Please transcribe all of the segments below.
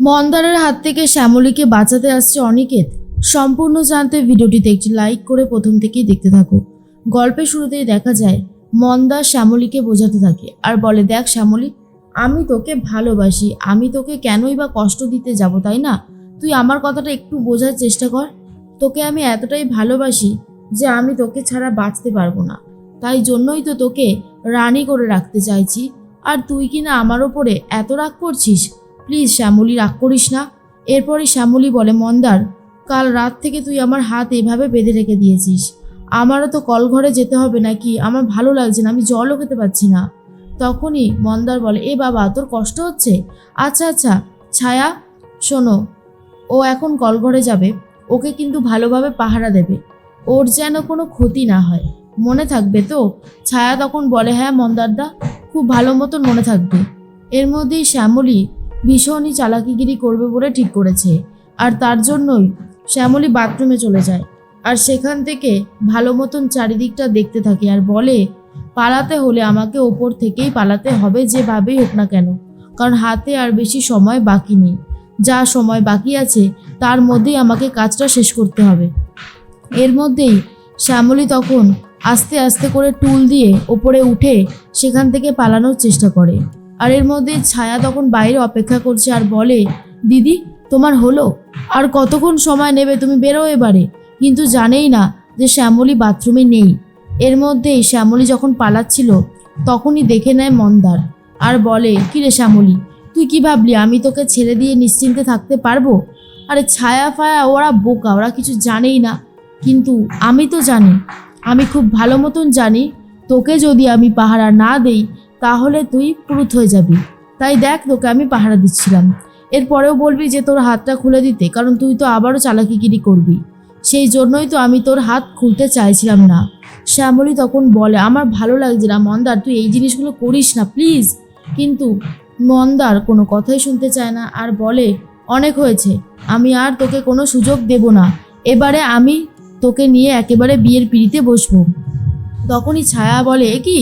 মন্দারের হাত থেকে শ্যামলীকে বাঁচাতে আসছে অনিকেত। সম্পূর্ণ জানতে ভিডিওটিতে একটি লাইক করে প্রথম থেকেই দেখতে থাকো। গল্পের শুরুতেই দেখা যায়, মন্দা শ্যামলীকে বোঝাতে থাকে আর বলে, দেখ শ্যামলী, আমি তোকে ভালোবাসি, আমি তোকে কেনই বা কষ্ট দিতে যাব, তাই না? তুই আমার কথাটা একটু বোঝার চেষ্টা কর। তোকে আমি এতটাই ভালোবাসি যে আমি তোকে ছাড়া বাঁচতে পারব না। তাই জন্যই তো তোকে রানী করে রাখতে চাইছি। আর তুই কি না আমার ওপরে এত রাগ করছিস? প্লিজ শ্যামলী রাগ করিস না। এরপরই শ্যামলী বলে, মন্দার, কাল রাত থেকে তুই আমার হাত এভাবে বেঁধে রেখে দিয়েছিস। আমারও তো কলঘরে যেতে হবে নাকি? আমার ভালো লাগছে না, আমি জলও খেতে পাচ্ছি না। তখনই মন্দার বলে, এ বাবা, তোর কষ্ট হচ্ছে? আচ্ছা আচ্ছা ছায়া, শোনো, ও এখন কলঘরে যাবে, ওকে কিন্তু ভালোভাবে পাহারা দেবে। ওর যেন কোনো ক্ষতি না হয়। মনে থাকবে তো? ছায়া তখন বলে হ্যাঁ মন্দারদা, খুব ভালো মতন মনে থাকবে। এর মধ্যেই শ্যামলী ভীষণই চালাকিগিরি করবে বলে ঠিক করেছে। আর তার জন্যই শ্যামলী বাথরুমে চলে যায়। আর সেখান থেকে ভালো মতন চারিদিকটা দেখতে থাকে আর বলে, পালাতে হলে আমাকে ওপর থেকেই পালাতে হবে, যেভাবেই হোক না কেন। কারণ হাতে আর বেশি সময় বাকি নেই। যা সময় বাকি আছে, তার মধ্যেই আমাকে কাজটা শেষ করতে হবে। এর মধ্যেই শ্যামলী তখন আস্তে আস্তে করে টুল দিয়ে ওপরে উঠে সেখান থেকে পালানোর চেষ্টা করে। আর এর মধ্যে ছায়া তখন বাইরে অপেক্ষা করছে আর বলে, দিদি, তোমার হলো? আর কতক্ষণ সময় নেবে তুমি বেরো এবারে? কিন্তু জানেই না যে শ্যামলী বাথরুমে নেই। এর মধ্যেই শ্যামলী যখন পালাচ্ছিল, তখনই দেখে নেয় মন্দার আর বলে কিরে শ্যামলী, তুই কি ভাবলি আমি তোকে ছেড়ে দিয়ে নিশ্চিন্তে থাকতে পারব? আরে ছায়া ফায়া, ওরা বোকা, ওরা কিছু জানেই না। কিন্তু আমি তো জানি, আমি খুব ভালো মতন জানি, তোকে যদি আমি পাহারা না দেই তাহলে তুই পুরুত হয়ে যাবি। তাই দেখ, তোকে আমি পাহারা দিচ্ছিলাম। এরপরেও বলবি যে তোর হাতটা খুলে দিতে, কারণ তুই তো আবারও চালাকিগিরি করবি। সেই জন্যই তো আমি তোর হাত খুলতে চাইছিলাম না। শ্যামলী তখন বলে, আমার ভালো লাগছে না, মন্দার, তুই এই জিনিসগুলো করিস না, প্লিজ। কিন্তু মন্দার কোনো কথাই শুনতে চায় না আর বলে, অনেক হয়েছে, আমি আর তোকে কোনো সুযোগ দেব না। এবারে আমি তোকে নিয়ে একেবারে বিয়ের পিড়িতে বসবো। তখনই ছায়া বলে কি?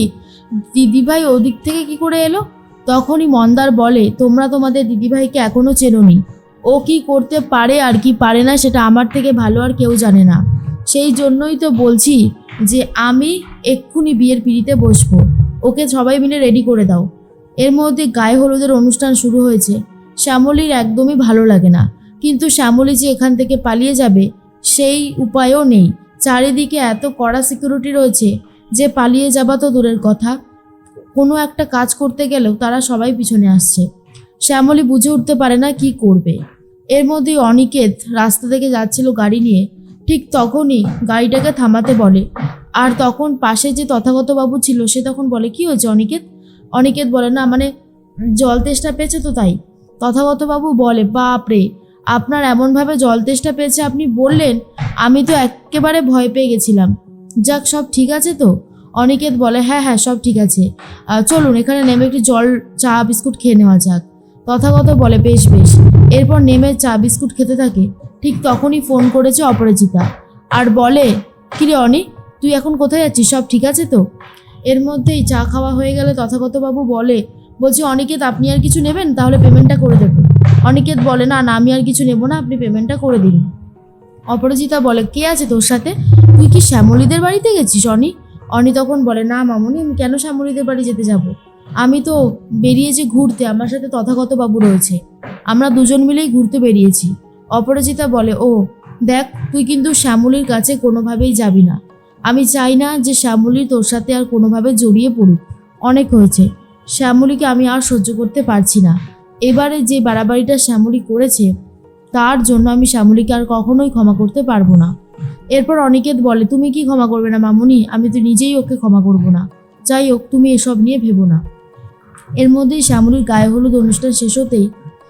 দিদিভাই ওদিক থেকে কি করে এলো? তখনই মন্দার বলে, তোমরা তোমাদের দিদিভাইকে এখনও চেনোনি। ও কি করতে পারে আর কি পারে না সেটা আমার থেকে ভালো আর কেউ জানে না। সেই জন্যই তো বলছি যে আমি এক্ষুনি বিয়ের পিড়িতে বসবো। ওকে সবাই মিলে রেডি করে দাও। এর মধ্যে গায়ে হলুদের অনুষ্ঠান শুরু হয়েছে। শ্যামলীর একদমই ভালো লাগে না। কিন্তু শ্যামলী যে এখান থেকে পালিয়ে যাবে, সেই উপায়ও নেই। চারিদিকে এত কড়া সিকিউরিটি রয়েছে। যে পালিয়ে যাবা তো দূরের কথা। কোনো একটা কাজ করতে গেলেও তারা সবাই পিছনে আসছে। শ্যামলী বুঝে উঠতে পারে না কি করবে। এর মধ্যেই অনিকেত রাস্তা থেকে যাচ্ছিল গাড়ি নিয়ে। ঠিক তখনই গাড়িটাকে থামাতে বলে। আর তখন পাশে যে তথাগত বাবু ছিল, সে তখন বলে, কি হয়েছে অনিকেত? অনিকেত বলে, না মানে জল তেষ্টা পেয়েছে তো তাই। তথাগত বাবু বলে, বাপ রে, আপনার এমনভাবে জল তেষ্টা পেয়েছে, আপনি বললেন, আমি তো একেবারে ভয় পেয়ে গেছিলাম। যাক, সব ঠিক আছে তো? অনিকেত বলে হ্যাঁ হ্যাঁ সব ঠিক আছে। চলুন, এখানে নেমে একটু জল, চা, বিস্কুট খেয়ে নেওয়া যাক। তথাগত বলে, বেশ বেশ। এরপর নেমে চা, বিস্কুট খেতে থাকে। ঠিক তখনই ফোন করেছে অপরাজিতা। আর বলে, কিরে অনি, তুই এখন কোথায় যাচ্ছিস? সব ঠিক আছে তো? এর মধ্যেই চা খাওয়া হয়ে গেলে তথাগতবাবু বলে, বলছি, অনিকেত, আপনি আর কিছু নেবেন? তাহলে পেমেন্টটা করে দেবো। অনিকেত বলে, না না, আমি আর কিছু নেব না, আপনি পেমেন্টটা করে দিন। অপরাজিতা বলে, কে আছে তোর সাথে? তুই কি শ্যামলীদের বাড়িতে গেছিস, অনি? অনি তখন বলে, না মামুনি, আমি কেন শ্যামলীদের বাড়ি যেতে যাব? আমি তো বেরিয়েছি ঘুরতে, আমার সাথে তথাগত বাবু রয়েছে। আমরা দুজন মিলেই ঘুরতে বেরিয়েছি। অপরাজিতা বলে, ও, দেখ, তুই কিন্তু শ্যামলীর কাছে কোনোভাবেই যাবি না। আমি চাই না যে শ্যামলী তোর সাথে আর কোনোভাবে জড়িয়ে পড়ুক। অনেক হয়েছে। শ্যামলীকে আমি আর সহ্য করতে পারছি না। এবারে যে বাড়াবাড়িটা শ্যামলী করেছে তার জন্য আমি শ্যামলীকে আর কখনোই ক্ষমা করতে পারব না। এরপর অনিকেত বলে, তুমি কি ক্ষমা করবে না মামুনি? আমি তো নিজেই ওকে ক্ষমা করব না। যাই হোক, তুমি এসব নিয়ে ভেবো না। এর মধ্যেই শ্যামলীর গায়ে হলুদ অনুষ্ঠান শেষ হতেই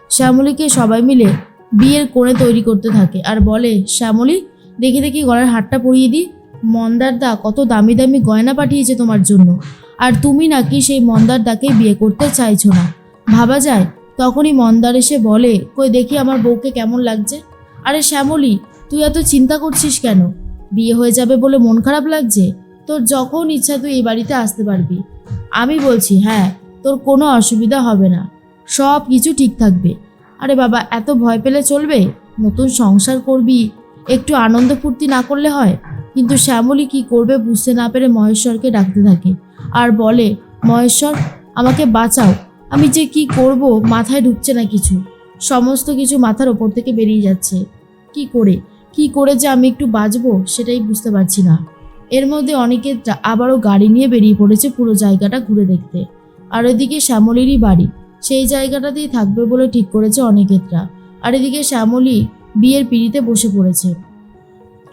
শ্যামলীকে সবাই মিলে বিয়ের কোণে তৈরি করতে থাকে আর বলে, শ্যামলী, দেখি দেখি গলার হারটা পরিয়ে দিই। মন্দার দা কত দামি দামি গয়না পাঠিয়েছে তোমার জন্য। আর তুমি নাকি সেই মন্দার দাকে বিয়ে করতে চাইছো না। ভাবা যায় তখনই মন্দার এসে বলে, কই দেখি আমার বউকে কেমন লাগছে? আরে শ্যামলী, তুই এত চিন্তা করছিস কেন? বিয়ে হয়ে যাবে বলে মন খারাপ লাগছে? তোর যখন ইচ্ছা তুই এই বাড়িতে আসতে পারবি। আমি বলছি হ্যাঁ তোর কোনো অসুবিধা হবে না। সব কিছু ঠিক থাকবে। আরে বাবা, এত ভয় পেলে চলবে? নতুন সংসার করবি? একটু আনন্দ ফুর্তি না করলে হয়? কিন্তু শ্যামলী কি করবে বুঝতে না পেরে মহেশ্বরকে ডাকতে থাকে। আর বলে, মহেশ্বর, আমাকে বাঁচাও। আমি যে কি করব, মাথায় ঢুকছে না কিছু। সমস্ত কিছু মাথার ওপর থেকে বেরিয়ে যাচ্ছে। কি করে? কি করে যে আমি একটু বাঁচবো, সেটাই বুঝতে পারছি না। এর মধ্যে অনেকে আবারও গাড়ি নিয়ে বেরিয়ে পড়েছে পুরো জায়গাটা ঘুরে দেখতে। আর ওইদিকে শ্যামলীরই বাড়ি। সেই জায়গাটাতেই থাকবে বলে ঠিক করেছে অনিকেতরা আর এদিকে শ্যামলী বিয়ের পিড়িতে বসে পড়েছে।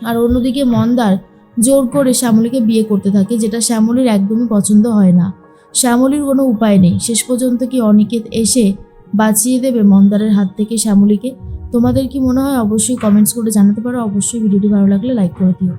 আর অন্যদিকে মন্দার জোর করে শ্যামলীকে বিয়ে করতে থাকে, যেটা শ্যামলীর একদমই পছন্দ হয় না। শ্যামলীর কোনো উপায় নেই। শেষ পর্যন্ত কি অনিকেত এসে বাঁচিয়ে দেবে মন্দারের হাত থেকে শ্যামলীকে? তোমাদের কি মনে হয়? অবশ্যই কমেন্টস করে জানাতে পারো। অবশ্যই ভিডিওটি ভালো লাগলে লাইক করে দিও।